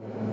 Mm-hmm.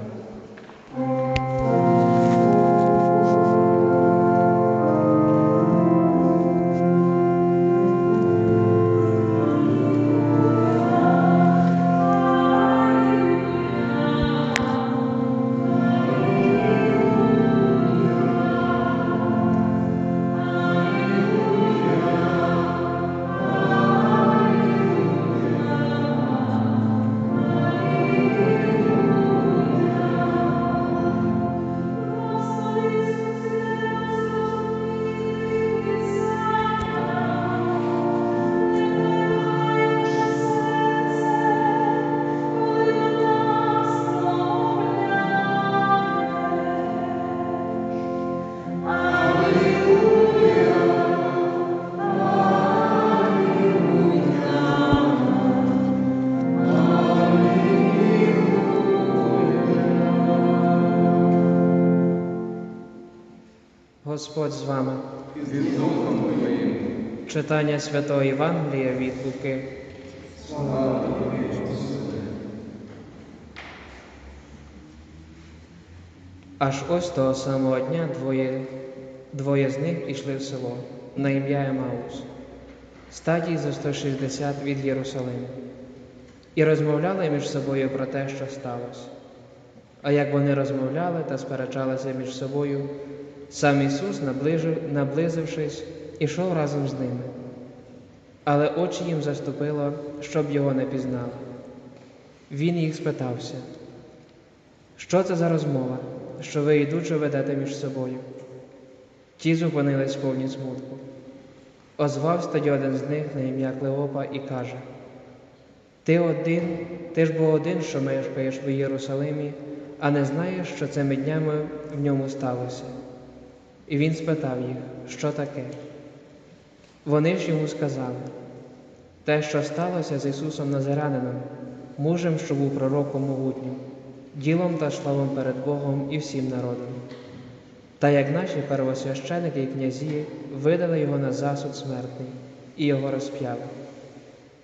Господь з вами. і Духом Твоїм. Читання Святого Євангелія від Луки. Слава Тобі, Господи. Аж ось того самого дня двоє, двоє з них пішли в село на ім'я Емаус, стадії за 160 від Єрусалиму, і розмовляли між собою про те, що сталося. А як вони розмовляли та сперечалися між собою, сам Ісус, наблизившись, ішов разом з ними. Але очі їм заступило, щоб його не пізнали. Він їх спитався, що це за розмова, що ви йдучи ведете між собою? Ті зупинились повні смутку. Озвався тоді один з них на ім'я Клеопа і каже: Ти один, ти ж бо один, що мешкаєш в Єрусалимі, а не знаєш, що цими днями в ньому сталося. І він спитав їх, що таке. Вони ж йому сказали, те, що сталося з Ісусом Назаранином, мужем, що був пророком могутнім, ділом та славом перед Богом і всім народом. Та як наші первосвященики і князі видали його на засуд смертний і його розп'яли.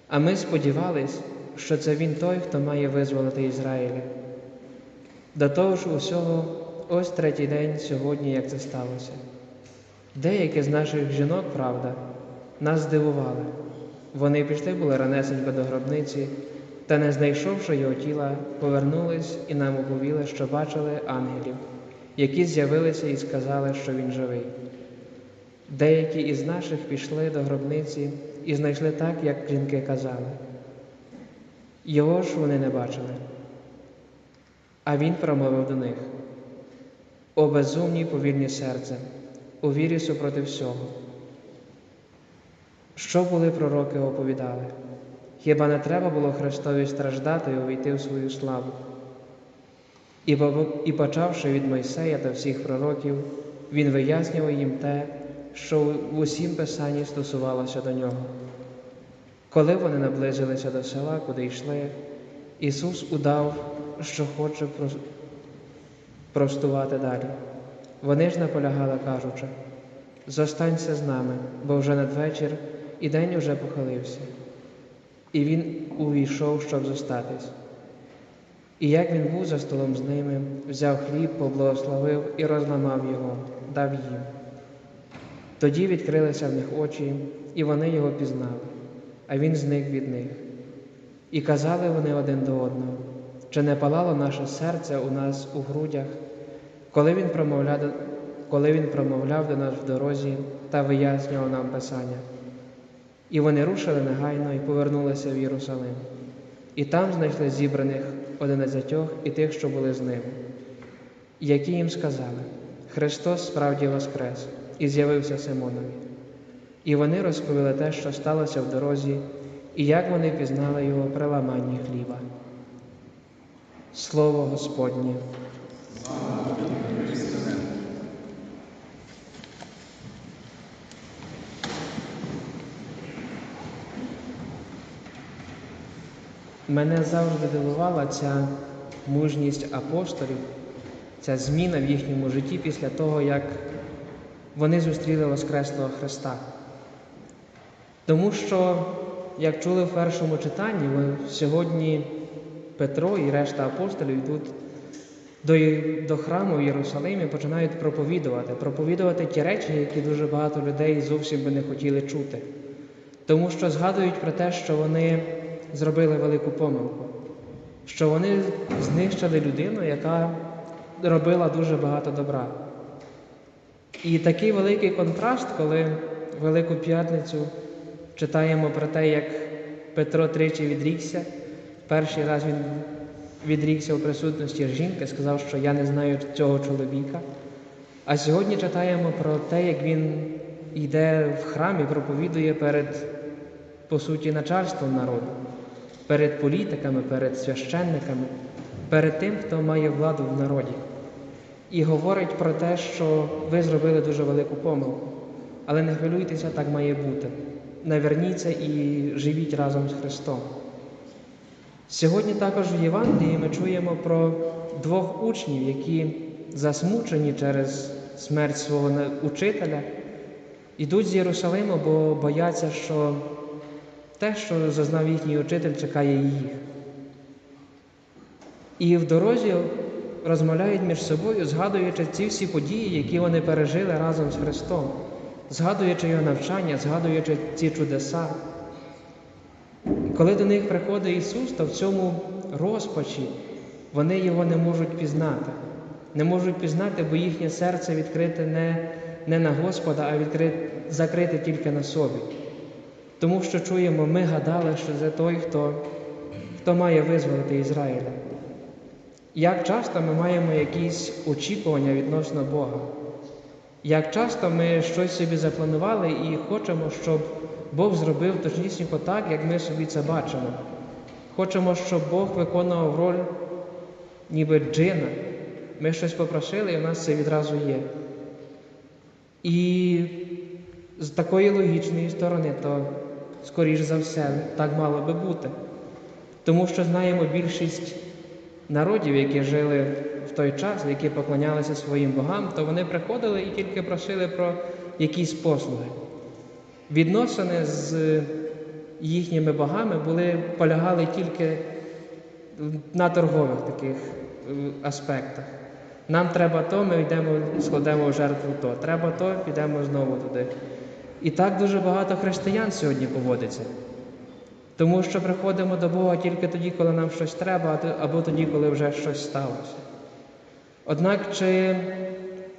А ми сподівались, що це він той, хто має визволити Ізраїля. До того ж усього, ось третій день сьогодні, як це сталося. Деякі з наших жінок, правда, нас здивували. Вони пішли були ранесенько до гробниці, та, не знайшовши його тіла, повернулись і нам оповіли, що бачили ангелів, які з'явилися і сказали, що він живий. Деякі із наших пішли до гробниці і знайшли так, як жінки казали. Його ж вони не бачили. А він промовив до них: О безумні повільні серцем, у вірі супроти всього. Що були пророки оповідали? Хіба не треба було Христові страждати і увійти в свою славу? І почавши від Мойсея та всіх пророків, він вияснював їм те, що в усім писанні стосувалося до нього. Коли вони наблизилися до села, куди йшли, Ісус удав, що хоче прос- простувати далі. Вони ж наполягали, кажучи, зостанься з нами, бо вже надвечір і день уже похилився. І він увійшов, щоб зостатись. І як він був за столом з ними, взяв хліб, поблагословив і розламав його, дав їм. Тоді відкрилися в них очі, і вони його пізнали, а він зник від них. І казали вони один до одного, чи не палало наше серце у нас у грудях, коли він промовляв, коли він промовляв до нас в дорозі та вияснював нам Писання. І вони рушили негайно і повернулися в Єрусалим. І там знайшли зібраних одинадцятьох і тих, що були з ними, які їм сказали: Христос справді воскрес і з'явився Симонові. І вони розповіли те, що сталося в дорозі, і як вони пізнали його при ламанні хліба. Слово Господнє. Мене завжди дивувала ця мужність апостолів, ця зміна в їхньому житті після того, як вони зустріли Воскреслого Христа. Тому що, як чули в першому читанні, ви- сьогодні Петро і решта апостолів йдуть до, до храму в Єрусалимі починають проповідувати, проповідувати ті речі, які дуже багато людей зовсім би не хотіли чути. Тому що згадують про те, що вони зробили велику помилку, що вони знищили людину, яка робила дуже багато добра. І такий великий контраст, коли Велику П'ятницю читаємо про те, як Петро тричі відрікся. Перший раз він відрікся у присутності жінки, сказав, що я не знаю цього чоловіка. А сьогодні читаємо про те, як він йде в храм і проповідує перед, по суті, начальством народу, перед політиками, перед священниками, перед тим, хто має владу в народі. І говорить про те, що ви зробили дуже велику помилку. Але не хвилюйтеся, так має бути. Наверніться і живіть разом з Христом. Сьогодні також в Євангелії ми чуємо про двох учнів, які засмучені через смерть свого учителя, йдуть з Єрусалиму, бо бояться, що те, що зазнав їхній учитель, чекає їх. І в дорозі розмовляють між собою, згадуючи ці всі події, які вони пережили разом з Христом, згадуючи його навчання, згадуючи ці чудеса. І коли до них приходить Ісус, то в цьому розпачі вони його не можуть пізнати. Не можуть пізнати, бо їхнє серце відкрите не, не на Господа, а відкрите, закрите тільки на собі. Тому що чуємо, ми гадали, що це той, хто, хто має визволити Ізраїля. Як часто ми маємо якісь очікування відносно Бога? Як часто ми щось собі запланували і хочемо, щоб Бог зробив точнісінько так, як ми собі це бачимо. Хочемо, щоб Бог виконував роль ніби джина. Ми щось попросили, і в нас це відразу є. І з такої логічної сторони, то, скоріш за все, так мало би бути. Тому що знаємо більшість народів, які жили в той час, які поклонялися своїм богам, то вони приходили і тільки просили про якісь послуги. Відносини з їхніми богами були, полягали тільки на торгових таких е, аспектах. Нам треба то, ми йдемо, складемо в жертву то. Треба то, підемо знову туди. І так дуже багато християн сьогодні поводиться. Тому що приходимо до Бога тільки тоді, коли нам щось треба, або тоді, коли вже щось сталося. Однак, чи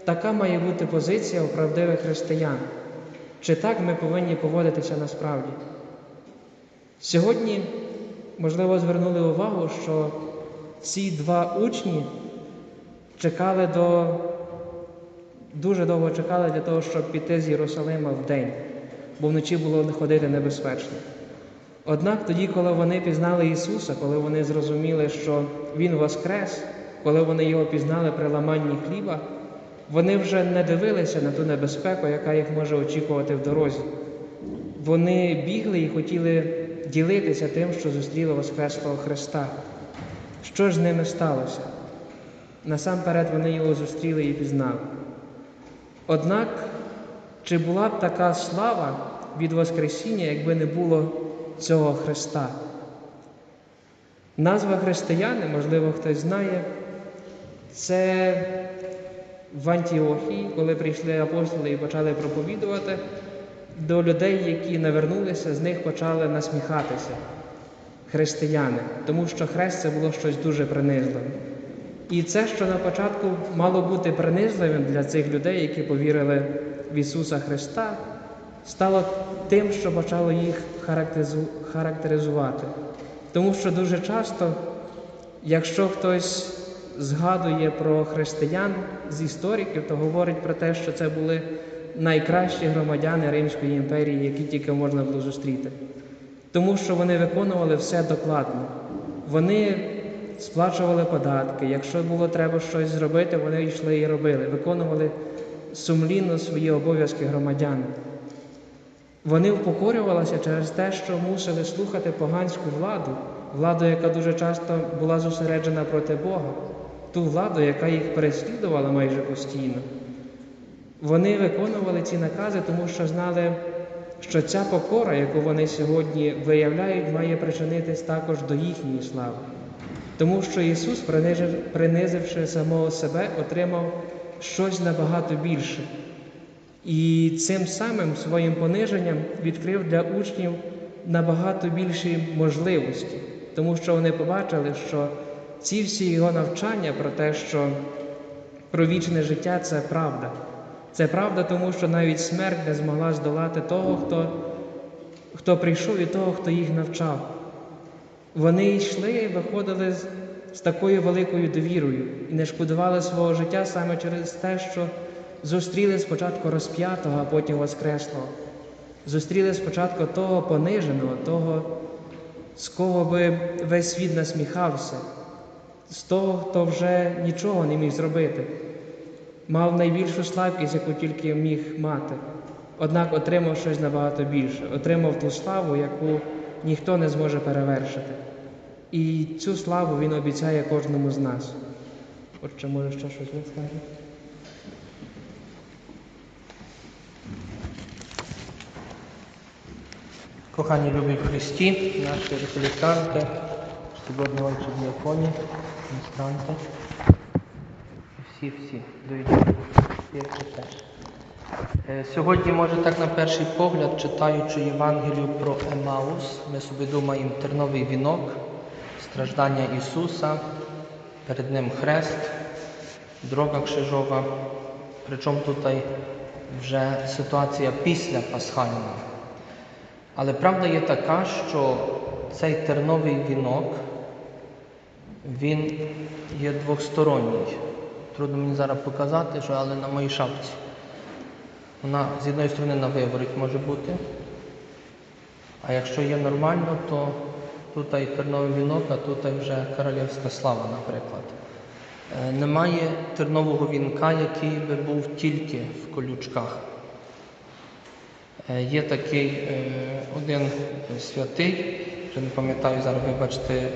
така має бути позиція у правдивих християн? Чи так ми повинні поводитися насправді? Сьогодні, можливо, звернули увагу, що ці два учні чекали до дуже довго чекали для того, щоб піти з Єрусалима в день, бо вночі було ходити небезпечно. Однак тоді, коли вони пізнали Ісуса, коли вони зрозуміли, що Він воскрес, коли вони його пізнали при ламанні хліба, вони вже не дивилися на ту небезпеку, яка їх може очікувати в дорозі. Вони бігли і хотіли ділитися тим, що зустріли Воскреслого Христа. Що ж з ними сталося? Насамперед вони його зустріли і пізнали. Однак, чи була б така слава від Воскресіння, якби не було цього Христа? Назва християни, можливо, хтось знає, це в Антіохії, коли прийшли апостоли і почали проповідувати, до людей, які навернулися, з них почали насміхатися християни, тому що хрест це було щось дуже принизливе. І це, що на початку мало бути принизливим для цих людей, які повірили в Ісуса Христа, стало тим, що почало їх характеризувати. Тому що дуже часто, якщо хтось згадує про християн з істориків, то говорить про те, що це були найкращі громадяни Римської імперії, які тільки можна було зустріти. Тому що вони виконували все докладно. Вони сплачували податки. Якщо було треба щось зробити, вони йшли і робили, виконували сумлінно свої обов'язки громадян. Вони впокорювалися через те, що мусили слухати поганську владу, владу, яка дуже часто була зосереджена проти Бога, ту владу, яка їх переслідувала майже постійно. Вони виконували ці накази, тому що знали, що ця покора, яку вони сьогодні виявляють, має причинитись також до їхньої слави. Тому що Ісус, принизивши самого себе, отримав щось набагато більше. І цим самим своїм пониженням відкрив для учнів набагато більші можливості, тому що вони побачили, що ці всі його навчання про те, що про вічне життя це правда. Це правда, тому що навіть смерть не змогла здолати того, хто, хто прийшов і того, хто їх навчав. Вони йшли і виходили з, з такою великою довірою і не шкодували свого життя саме через те, що зустріли спочатку розп'ятого, а потім Воскреслого. Зустріли спочатку того пониженого, того, з кого би весь світ насміхався, з того, хто вже нічого не міг зробити, мав найбільшу слабкість, яку тільки міг мати. Однак отримав щось набагато більше, отримав ту славу, яку ніхто не зможе перевершити. І цю славу Він обіцяє кожному з нас. Отже, може ще щось ви? Kochani lubi w Христі, наші репліканти, сьогодні ojcze діаконі, міністранти. Всі, всі. Е, Сьогодні, може, так на перший погляд, читаючи Євангелію про Емаус, ми собі думаємо терновий вінок, страждання Ісуса, перед Ним хрест, дорога крижова. Причому тут вже ситуація після Пасхальна. Але правда є така, що цей терновий вінок, він є двосторонній. Трудно мені зараз показати, що, але на моїй шапці. Вона з одної сторони на виворіт може бути. А якщо є нормально, то тут і терновий вінок, а тут вже королівська слава, наприклад. Е, Немає тернового вінка, який би був тільки в колючках. Е, Є такий е, один святий, вже не пам'ятаю зараз, вибачте, е,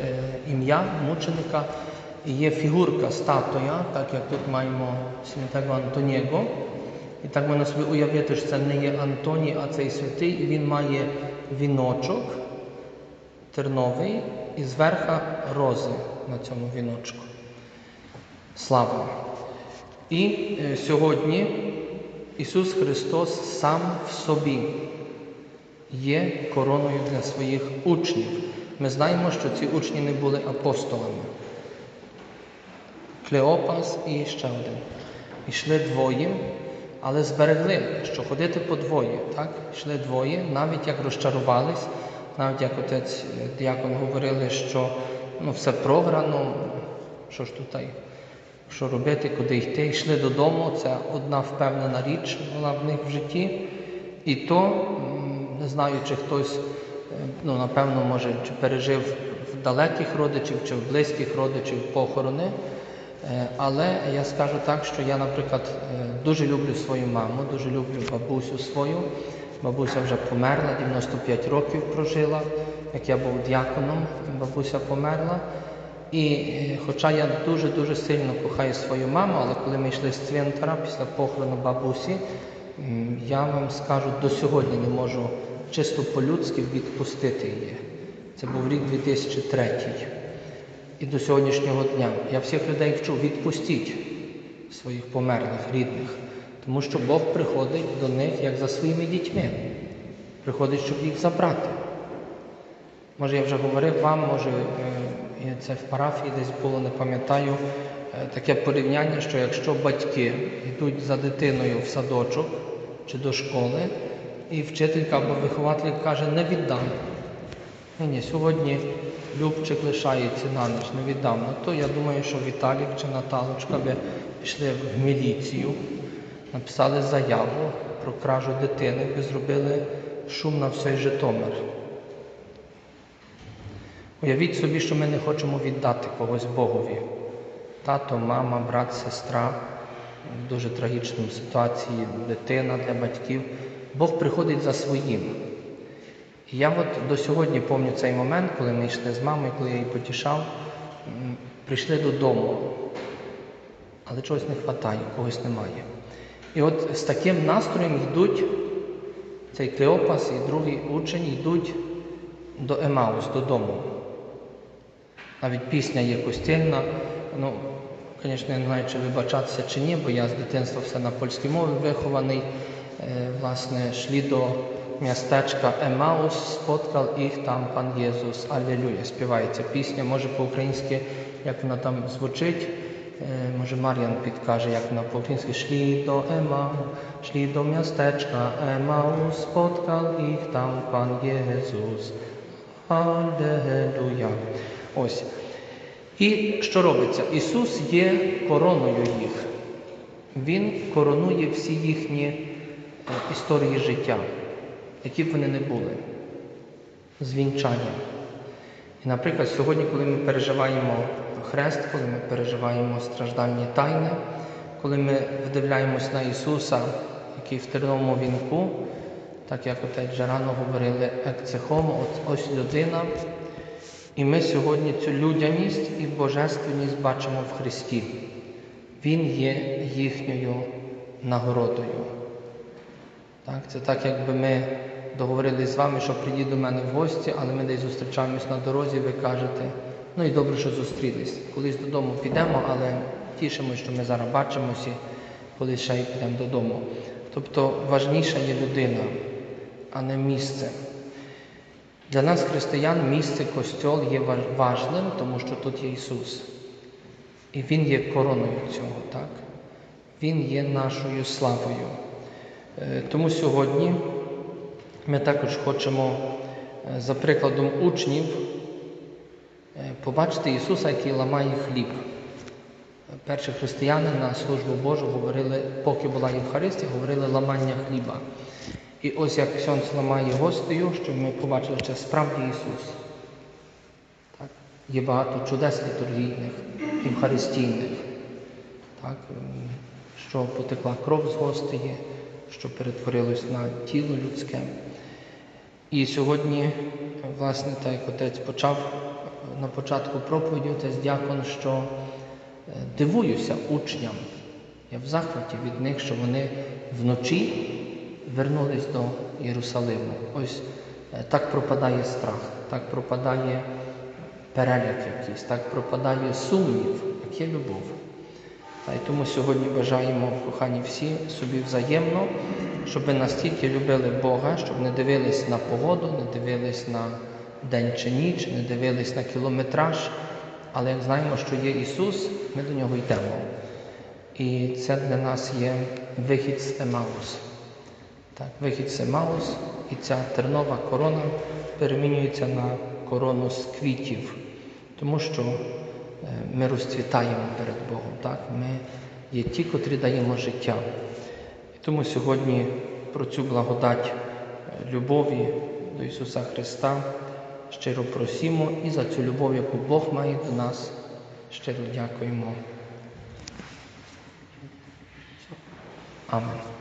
ім'я мученика. І є фігурка, статуя, так як тут маємо святого Антоніго. І так можна собі уявити, що це не є Антоній, а цей святий, і він має віночок терновий і зверха рози на цьому віночку. Слава! І сьогодні Ісус Христос сам в собі є короною для своїх учнів. Ми знаємо, що ці учні не були апостолами. Клеопас і ще один. Ішли двоє, але зберегли, що ходити по двоє. Так? Йшли двоє, навіть як розчарувались, навіть як отець е, діакон говорили, що ну, все програно, що ж тут, що робити, куди йти. Йшли додому, це одна впевнена річ була в них в житті. І то, не знаю, чи хтось, е, ну, напевно, може, чи пережив в далеких родичів, чи в близьких родичів похорони. Е, Але я скажу так, що я, наприклад, е, дуже люблю свою маму, дуже люблю бабусю свою. Бабуся вже померла, 95 років прожила. Як я був діаконом, бабуся померла. І е, хоча я дуже-дуже сильно кохаю свою маму, але коли ми йшли з цвинтара після похорону бабусі, я вам скажу, до сьогодні не можу чисто по-людськи відпустити її. Це був рік 2003. І до сьогоднішнього дня я всіх людей вчу, відпустіть своїх померлих, рідних, тому що Бог приходить до них як за своїми дітьми. Приходить, щоб їх забрати. Може, я вже говорив вам, може, е, це в парафії десь було, не пам'ятаю, е, таке порівняння, що якщо батьки йдуть за дитиною в садочок чи до школи, і вчителька або вихователь каже, не віддам. Ні, ні, сьогодні Любчик лишається на ніч, не віддам. Ну то я думаю, що Віталік чи Наталочка би пішли в міліцію, написали заяву про кражу дитини, би зробили шум на всей Житомир. Уявіть собі, що ми не хочемо віддати когось Богові. Тато, мама, брат, сестра в дуже трагічній ситуації, дитина для батьків. Бог приходить за своїм. І я от до сьогодні пам'ятаю цей момент, коли ми йшли з мамою, коли я її потішав, прийшли додому, але чогось не вистачає, когось немає. І от з таким настроєм йдуть цей Клеопас і другий учень йдуть до Емаус, додому. Навіть пісня є костільна. Ну, звісно, я не знаю, чи вибачатися чи ні, бо я з дитинства все на польській мові вихований. Е, Власне, шлі до містечка Емаус, споткав їх там пан Єсус. Аллилуйя. Співається пісня, може по-українськи, як вона там звучить. Е, Може Мар'ян підкаже, як вона по-українськи шлі до Емау, шлі до містечка Емау, споткав їх там пан Єсус. Аллилуйя. Ось. І що робиться? Ісус є короною їх. Він коронує всі їхні е, історії життя, які б вони не були, звінчання. І, наприклад, сьогодні, коли ми переживаємо хрест, коли ми переживаємо страждальні тайни, коли ми вдивляємось на Ісуса, який в терновому вінку, так як отець вже рано говорили, екцехом, от ось людина. І ми сьогодні цю людяність і божественність бачимо в Христі. Він є їхньою нагородою. Так, Це так, якби ми договорились з вами, що прийдіть до мене в гості, але ми десь зустрічаємось на дорозі, ви кажете, ну і добре, що зустрілись. Колись додому підемо, але тішимося, що ми зараз бачимося, колись ще й підемо додому. Тобто важніша є людина, а не місце. Для нас, християн, місце костьол є важ- важним, тому що тут є Ісус. І Він є короною цього, так? Він є нашою славою. Е, Тому сьогодні ми також хочемо, е, за прикладом учнів, е, побачити Ісуса, який ламає хліб. Перші християни на службу Божу говорили, поки була Євхаристія, говорили ламання хліба. І ось як Ксьонц ламає гостею, щоб ми побачили, що справді Ісус. Так? Є багато чудес літургійних, євхаристійних, так? ем, що потекла кров з гостеї, що перетворилось на тіло людське. І сьогодні, власне, так як отець почав е, на початку проповіді, отець дякон, що е, дивуюся учням. Я в захваті від них, що вони вночі вернулись до Єрусалиму. Ось е, так пропадає страх, так пропадає переляк якийсь, так пропадає сумнів, як є любов. Та й тому сьогодні бажаємо, кохані всі, собі взаємно, щоб ми настільки любили Бога, щоб не дивились на погоду, не дивились на день чи ніч, не дивились на кілометраж. Але як знаємо, що є Ісус, ми до нього йдемо. І це для нас є вихід з Емаус. Так, вихід з Емаус, і ця тернова корона перемінюється на корону з квітів, тому що е, ми розцвітаємо перед Богом. Так? Ми є ті, котрі даємо життя. І тому сьогодні про цю благодать е, любові до Ісуса Христа щиро просимо і за цю любов, яку Бог має до нас, щиро дякуємо. Амен.